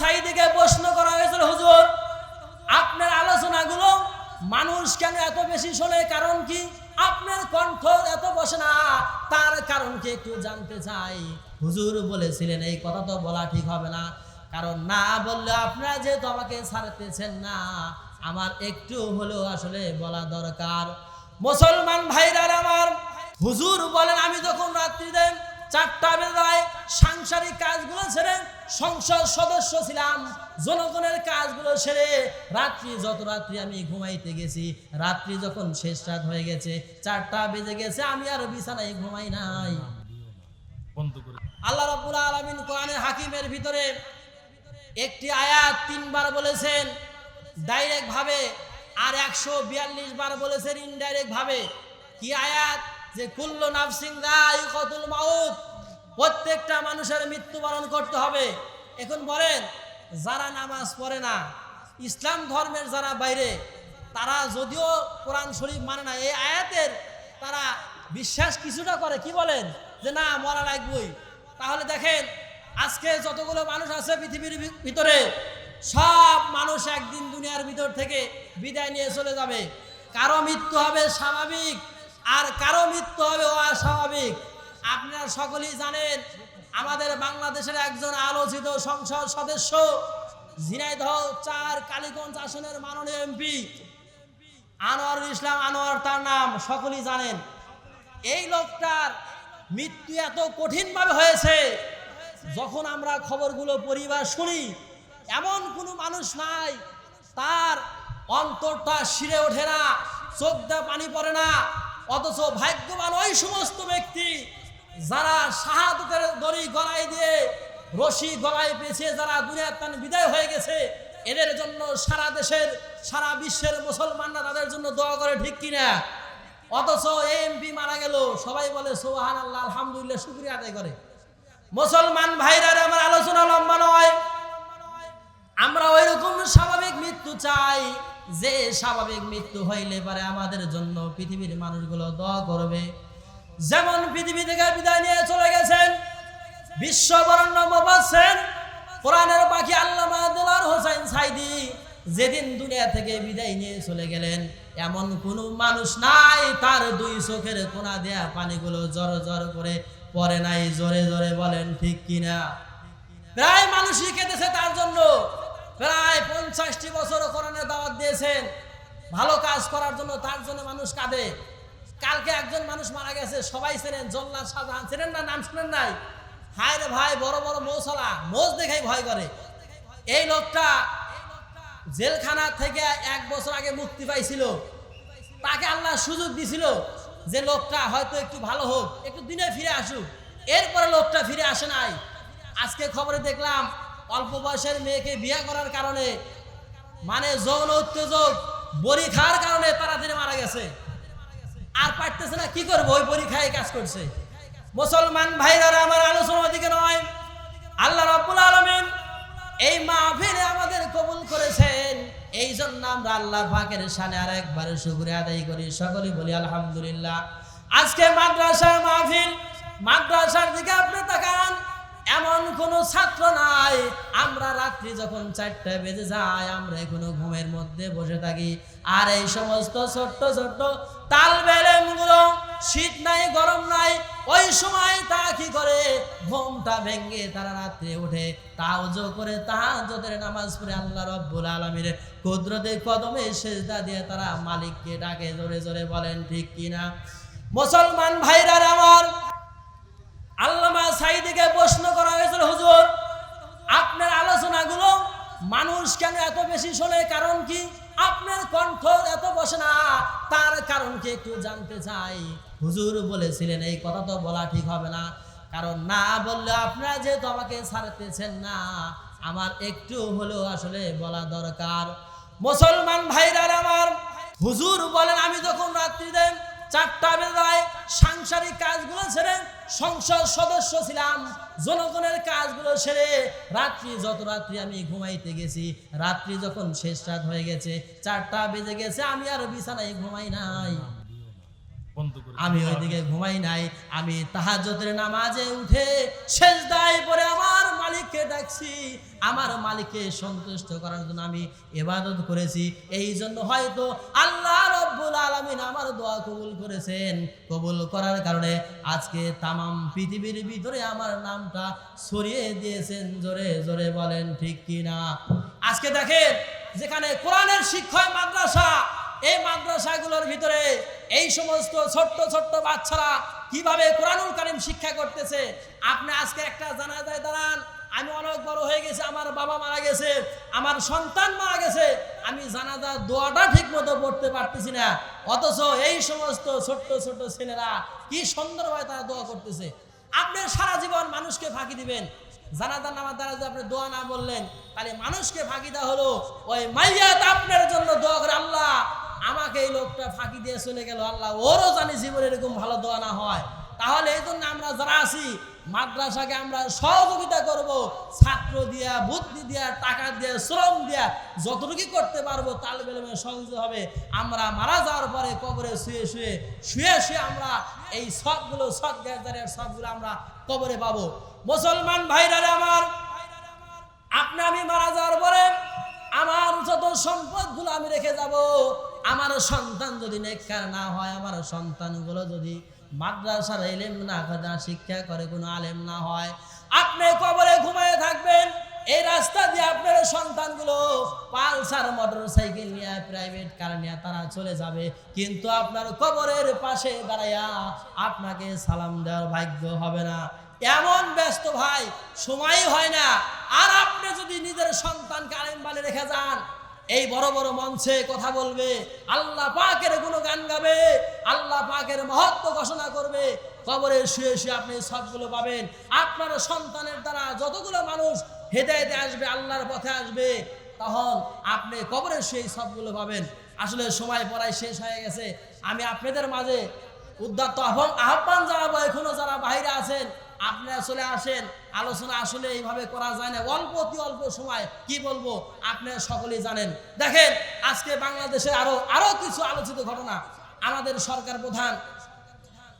সাইদিকে প্রশ্ন করা হয়েছিল, হুজুর, আপনার আলোচনাগুলো মানুষ কেন এত বেশি শোনে? কারণ কি আপনার কণ্ঠ এত বসে না, তার কারণ কি একটু জানতে চাই? হুজুর বলেছিলেন, এই কথা তো বলা ঠিক হবে না। কারণ না বললে আপনারা যেহেতু আমাকে ছাড়তেছেন না, আমার একটু হলেও আসলে বলা দরকার। মুসলমান ভাইরা আমার, হুজুর বলেন, আমি যখন রাত্রি দেন চারটা বেলায় সাংসারিক কাজগুলো ছেড়ে সংসদ সদস্য ছিলাম, জনগণের কাজগুলো সেরে রাত্রি যত রাত্রি আমি ঘুমাইতে গেছি, রাত্রি যখন শেষ রাত হয়ে গেছে, চারটা বেজে গেছে, আমি আর বিছানায় ঘুমাই নাই। আল্লাহ রাব্বুল আলামিন কোরআনে হাকিমের ভিতরে একটি আয়াত তিনবার বলেছেন, ডাইরেক্ট ভাবে, আর একশো বিয়াল্লিশ বার বলেছেন ইনডাইরেক্ট ভাবে। কি আয়াত? যে কুল্ল নাফসিং কতুল মাউত, প্রত্যেকটা মানুষের মৃত্যুবরণ করতে হবে। এখন বলেন, যারা নামাজ পড়ে না, ইসলাম ধর্মের যারা বাইরে, তারা যদিও কোরআন শরীফ মানে না, এই আয়াতের তারা বিশ্বাস কিছুটা করে। কি বলেন? যে না, মরা লাগবই। তাহলে দেখেন, আজকে যতগুলো মানুষ আছে পৃথিবীর ভিতরে, সব মানুষ একদিন দুনিয়ার ভিতর থেকে বিদায় নিয়ে চলে যাবে। কারও মৃত্যু হবে স্বাভাবিক আর কারও মৃত্যু হবে অস্বাভাবিক। আপনারা সকলেই জানেন, আমাদের বাংলাদেশের একজন আলোচিত সংসদ সদস্য, ঝিনাইদহ চার কালীগঞ্জ আসনের মাননীয় এমপি, আনোয়ারুল ইসলাম আনোয়ার তার নাম, সকলেই জানেন। এই লোকটার মৃত্যু এত কঠিনভাবে হয়েছে, যখন আমরা খবরগুলো পরিবার শুনি, এমন কোনো মানুষ নাই, তার অন্তরটা শিরে ওঠে না, চোখ পানি পড়ে না অথচ ভাগ্যবান ওই সমস্ত ব্যক্তি যারা শাহাদতের দড়ি গলায় দিয়ে, রশি গলায় পেঁচিয়ে যারা দুনিয়ার তান বিদায় হয়ে গেছে, এদের জন্য সারা দেশের, সারা বিশ্বের মুসলমানরা তাদের জন্য দোয়া করে ঠিক কিনা? অথচ এমপি মারা গেল, সবাই বলে সোহান আল্লাহ আলহামদুলিল্লাহ, শুক্রিয়া আদায় করে। মুসলমান ভাইরা আমার আলোচনা লম্বা নয়। আমরা ওই রকম স্বাভাবিক মৃত্যু চাই যে স্বাভাবিক মৃত্যু হইলে পারে আমাদের জন্য পৃথিবীর মানুষগুলো দোয়া করবে। যেমন পৃথিবী থেকে বিদায় নিয়ে চলে গেছেন বিশ্ববরণ্য মোবাসেন কোরআনের পাখি আল্লামা দুলার হোসেন সাইদি যেদিন দুনিয়া থেকে বিদায় নিয়ে চলে গেলেন, এমন কোনো মানুষ নাই, তার দুই চোখের কোনা দেয়া পানিগুলো জর জর করে পরে নাই, জোরে জোরে বলেন, ঠিক কিনা? প্রায় মানুষই কেঁদেছে তার জন্য। প্রায় পঞ্চাশটি বছর কোরআনের দাওয়াত দিয়েছেন। ভালো কাজ করার জন্য তার জন্য মানুষ কাঁদে। কালকে একজন মানুষ মারা গেছে, সবাই চেনেন জল্লা শাহজাহান। চেনেন না, নাম শুনেন নাই? হায় ভাই, বড় বড় মৌসলা, মোজ দেখাই ভয় করে। এই লোকটা জেলখানা থেকে এক বছর আগে মুক্তি পাইছিল। তাকে আল্লাহ সুযোগ দিছিল যে লোকটা হয়তো একটু ভালো হোক, একটু দিনে ফিরে আসুক। এরপরে লোকটা ফিরে আসে নাই। আজকে খবরে দেখলাম অল্প বয়সের মেয়েকে বিয়ে করার কারণে মানে যৌন উত্তেজক, বড়ি খাওয়ার কারণে তাড়াতাড়ি মারা গেছে। আর পারতেছে না, কি করব? ওই বড়ি খাই কাজ করছে। মুসলমান ভাইরা আমার আলোচনা দিকে নয়। আল্লাহ রাব্বুল আলামিন এই মাহফিলে আমাদের কবুল করেছেন। এই জন্য আমরা আল্লাহ পাকের সানে আর একবার শুকরিয়া আদায় করি। সকলে বলি, আলহামদুলিল্লাহ। আজকে মাদ্রাসার মাহফিল, মাদ্রাসার দিকে আপনি তাকান। এমন কোন ছাত্র নাই। আমরা রাত্রি যখন চারটা বেজে যায়, আমরা এখনও ঘুমের মধ্যে বসে থাকি। আর এই সমস্ত ছোট্ট ছোট্ট তাল বেলেমগুলো শীত নাই, গরম নাই, ওই সময় তা কি করে? ঘুমটা ভেঙে তারা রাত্রে উঠে তাওজো করে তাহাজ্জুদের নামাজ পড়ে আল্লাহ রব্বুল আলামিনের কুদরতে কদমে সেজদা দিয়ে তারা মালিককে ডাকে, জোরে জোরে বলেন, ঠিক কিনা? মুসলমান ভাইরা আমার আল্লামা সাইদিকে প্রশ্ন করা হুজুর, আপনার আলোচনাগুলো মানুষ কেন এত বেশি শোনে? কারণ কি? আপনার কণ্ঠ এত বসে না। তার কারণ কি একটু জানতে চাই। হুজুর বলেছিলেন, এই কথা তো বলা ঠিক হবে না। কারণ না বললে আপনারা যেহেতু আমাকে ছাড়তেছেন না, আমার একটু হলেও আসলে বলা দরকার। মুসলমান ভাইরা আমার। হুজুর বলেন, আমি যখন রাত্রি দেন চারটা বেলায় সাংসারিক কাজগুলো ছেড়ে সংসদ সদস্য ছিলাম, জনগণের কাজগুলো সেরে রাত্রি যত রাত্রি আমি ঘুমাইতে গেছি, রাত্রি যখন শেষ রাত হয়ে গেছে, চারটা বেজে গেছে, আমি আর বিছানায় ঘুমাই নাই। আমি ওইদিকে ঘুমাই নাই, আমি তাহাজ্জুদের নামাজে উঠে শেষ দায় পরে আমার মালিককে ডাকছি, আমার মালিককে সন্তুষ্ট করার জন্য আমি ইবাদত করেছি। এই জন্য হয়তো আল্লাহ রব্বুল আলামিন আমার দোয়া কবুল করেছেন। কবুল করার কারণে আজকে তামাম পৃথিবীর ভিতরে আমার নামটা ছড়িয়ে দিয়েছেন। জোরে জোরে বলেন, ঠিক কি না আজকে দেখেন, যেখানে কোরআনের শিক্ষক মাদ্রাসা, এই মাদ্রাসাগুলোর ভিতরে এই সমস্ত ছোট্ট ছোট্ট বাচ্চারা কীভাবে কোরআনুল কারিম শিক্ষা করতেছে? আপনি আজকে একটা জানাজায় দাঁড়ান আমি অনেক বড় হয়ে গেছে, আমার বাবা মারা গেছে, আমার সন্তান মারা গেছে, আমি জানাজা দোয়াটা ঠিক মতো পড়তে পারতেছি না। অথচ এই সমস্ত ছোট্ট ছোট্ট ছেলেরা কি সুন্দরভাবে তারা দোয়া করতেছে। আপনি সারা জীবন মানুষকে ফাঁকি দিবেন। জানাজার নামার দ্বারা যদি আপনি দোয়া না বললেন, তাহলে মানুষকে ফাঁকি দেওয়া হলো। ওই মাইয়াত আপনার জন্য দোয়া করে আল্লাহ, আমাকে এই লোকটা ফাঁকি দিয়ে চলে গেল। আল্লাহ ওরও জানি জীবনে এরকম ভালো দোয়া না হয়। তাহলে এই জন্য আমরা যারা আছি, মাদ্রাসাকে আমরা সহযোগিতা করব, ছাত্র দিয়া, বুদ্ধি দিয়া, টাকা দিয়া, শ্রম দিয়া, যতটুকু করতে পারব তাল বেলমে সহযোগ হবে। আমরা মারা যাওয়ার পরে কবরে শুয়ে শুয়ে শুয়ে শুয়ে আমরা এই সবগুলো সৎ গ্যাজারের সবগুলো আমরা কবরে পাবো। মুসলমান ভাইরা আমার, আপনি আমি মারা যাওয়ার পরে আমার যত সম্পদগুলো আমি রেখে যাব, আমার সন্তান যদি নেককার না হয়, আমার সন্তানগুলো যদি মাদ্রাসার এলেম না না শিক্ষা করে কোনো আলেম না হয়। আপনি কবরে ঘুমায় থাকবেন, এই রাস্তা দিয়ে আপনার সন্তানগুলো পালসার মোটর সাইকেল নিয়ে প্রাইভেট কার নিয়ে তারা চলে যাবে। কিন্তু আপনার কবরের পাশে দাঁড়াইয়া আপনাকে সালাম দেওয়ার ভাগ্য হবে না। এমন ব্যস্ত ভাই সময় হয় না। আর আপনি যদি নিজের সন্তানকে আলেম বানিয়ে রেখে যান এই বড় বড় মঞ্চে কথা বলবে, আল্লাহ পাকের কোনো গান গাবে, আল্লাহ পাকের মহত্ব ঘোষণা করবে, কবরে শুয়ে শুয়ে আপনি সবগুলো পাবেন। আপনার সন্তানের দ্বারা যতগুলো মানুষ হেদায়েতে আসবে, আল্লাহর পথে আসবে, তখন আপনি কবরে শুয়ে সবগুলো পাবেন। আসলে সময় পড়ায় শেষ হয়ে গেছে। আমি আপনাদের মাঝে উদ্যাত্ত আহ্বান আহ্বান জানাব, এখনও যারা বাইরে আছেন আপনারা চলে আসেন, আলোচনা আসলে এইভাবে করা যায় না। অল্প অতি অল্প সময়, কি বলব আপনারা সকলেই জানেন। দেখেন, আজকে বাংলাদেশে আরও আরও কিছু আলোচিত ঘটনা। আমাদের সরকার প্রধান,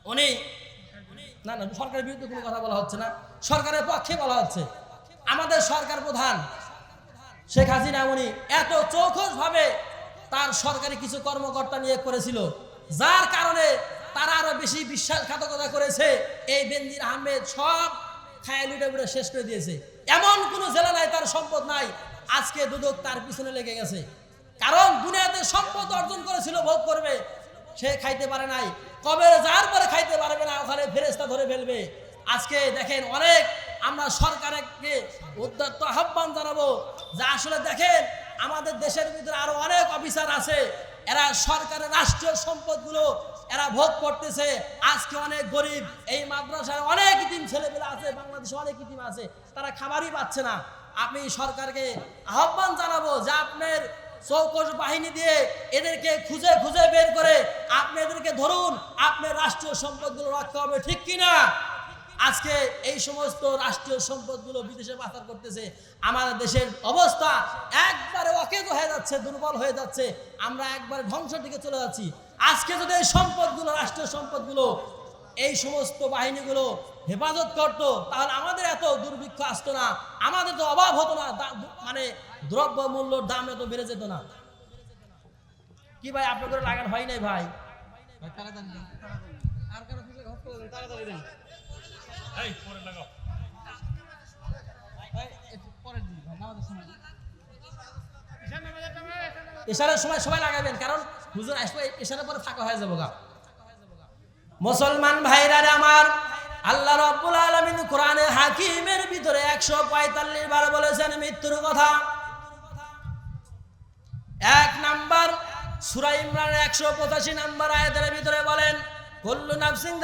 উনি, না না, সরকারের বিরুদ্ধে কোনো কথা বলা হচ্ছে না। সরকারের পক্ষে বলা হচ্ছে। আমাদের সরকার প্রধান, শেখ হাসিনা, উনি এত চৌখস ভাবে তার সরকারি কিছু কর্মকর্তা নিয়োগ করেছিল। যার কারণে তারা আরও বেশি বিশ্বাসঘাতকতা করেছে। এই বেনজির আহমেদ সব খায় লুটে উঠে শেষ করে দিয়েছে। এমন কোনো জেলা নাই, তার সম্পদ নাই। আজকে দুদক তার পিছনে লেগে গেছে। কারণ দুনিয়াতে সম্পদ অর্জন করেছিল, ভোগ করবে। সে খাইতে পারে নাই। কবে যার পরে খাইতে পারবে না, ওখানে ফেরেস্তা ধরে ফেলবে। আজকে দেখেন অনেক আমরা সরকারকে উদ্যত্ত আহ্বান জানাব। যা আসলে দেখেন, আমাদের দেশের ভিতরে আরও অনেক অফিসার আছে। এরা সরকারের রাষ্ট্রীয় সম্পদগুলো এরা ভোগ করতেছে। আজকে অনেক গরিব, এই মাদ্রাসায় অনেক ইতিম ছেলেপেলে আছে, বাংলাদেশে অনেক ইতিম আছে, তারা খাবারই পাচ্ছে না। আমি সরকারকে আহ্বান জানাব যে আপনার চৌকস বাহিনী দিয়ে এদেরকে খুঁজে খুঁজে বের করে, আপনি এদেরকে ধরুন, আপনার রাষ্ট্রীয় সম্পদগুলো রক্ষা হবে ঠিক কিনা? আজকে এই সমস্ত রাষ্ট্রীয় সম্পদগুলো বিদেশে পাচার করতেছে, আমাদের দেশের অবস্থা একবারে অকেজ হয়ে যাচ্ছে, দুর্বল হয়ে যাচ্ছে, আমরা একবারে ধ্বংসের দিকে চলে যাচ্ছি। আজকে যদি এই সম্পদগুলো, রাষ্ট্রীয় সম্পদগুলো, এই সমস্ত বাহিনীগুলো হেফাজত করতো, তাহলে আমাদের এত দুর্ভিক্ষ আসতো না, আমাদের তো অভাব হতো না মানে দ্রব্য মূল্যর দাম এত বেড়ে যেত না। কি ভাই আপনাদের লাগান হয় নাই ভাই? সময় সবাই লাগাবেন, কারণ হুজুর পরে ফাঁকা হয়ে যাব গা। মুসলমান ভাইরা আমার, আল্লাহ রব্বুল আলমিন কোরআনে হাকিমের ভিতরে একশো পঁয়তাল্লিশ বার বলেছেন মৃত্যুর কথা। এক নাম্বার, সুরা ইমরানের একশো পঁচাশি নাম্বার আয়াতের ভিতরে বলেন কল্লু নাফসিং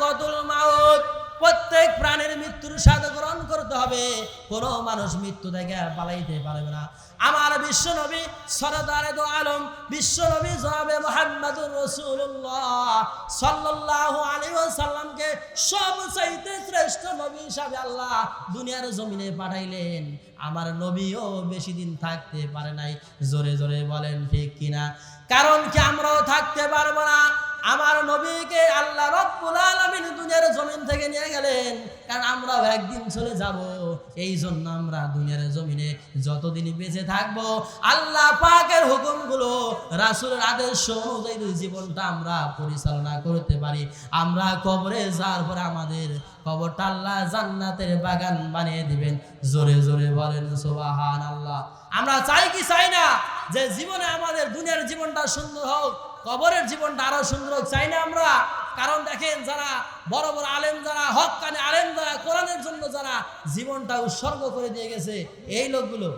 কতুল মাউত, প্রত্যেক প্রাণের মৃত্যুর স্বাদ গ্রহণ করতে হবে। কোনো মানুষ মৃত্যু থেকে পালাইতে পারবে না। আমার বিশ্ব নবী সরদারে দো আলম, বিশ্ব নবী জনাবে মোহাম্মদুর রসুল্লাহ সাল্লাল্লাহু আলাইহি ওয়াসাল্লামকে সবচাইতে শ্রেষ্ঠ নবী হিসাবে আল্লাহ দুনিয়ার জমিনে পাঠাইলেন। আমার নবীও বেশি দিন থাকতে পারে নাই। জোরে জোরে বলেন, ঠিক কিনা? কারণ কি আমরাও থাকতে পারব না? আমার নবীকে আল্লাহ রব্বুল আলামিন দুনিয়ার জমিন থেকে নিয়ে গেলেন। কারণ আমরাও একদিন চলে যাব। এই জন্য আমরা দুনিয়ার জমিনে যতদিন বেঁচে থাকব, আল্লাহ পাকের হুকুমগুলো, রাসূলের আদেশ অনুযায়ী জীবনটা আমরা পরিচালনা করতে পারি। আমরা কবরে যাওয়ার পরে আমাদের কবরটা আল্লাহ জান্নাতের বাগান বানিয়ে দিবেন। জোরে জোরে বলেন সুবাহান আল্লাহ আমরা চাই কি চাই না? যে জীবনে আমাদের দুনিয়ার জীবনটা সুন্দর হোক, কবরের জীবনটা আরও সুন্দর হোক, চাই না আমরা। কারণ দেখেন যারা বড় বড় আলেম, যারা হক কানে আলেম, যারা কোরআনের জন্য যারা জীবনটা উৎসর্গ করে দিয়ে গেছে, এই লোকগুলো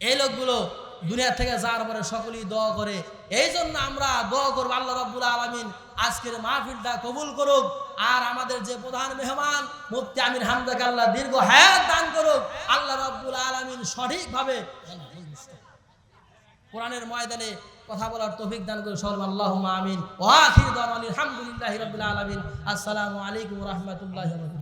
এই লোকগুলো দুনিয়া থেকে যাওয়ার পরে সকলেই দোয়া করে। এই জন্য আমরা দোয়া করব, আল্লাহ রব্বুল আলমিন আজকের মাহফিলটা কবুল করুক। আর আমাদের যে প্রধান মেহমান, মুফতি আমির হামদাকে আল্লাহ দীর্ঘ হায়াত দান করুক। আল্লাহ রব্বুল আলমিন সঠিকভাবে কোরআনের ময়দানে কথা বলার তৌফিক দান করে সর্ব আল্লাহ আমিন ওয়াখির দাওয়ান আলহামদুলিল্লাহ রবিল আলমিন। আসসালামু আলাইকুম রহমতুল্লাহ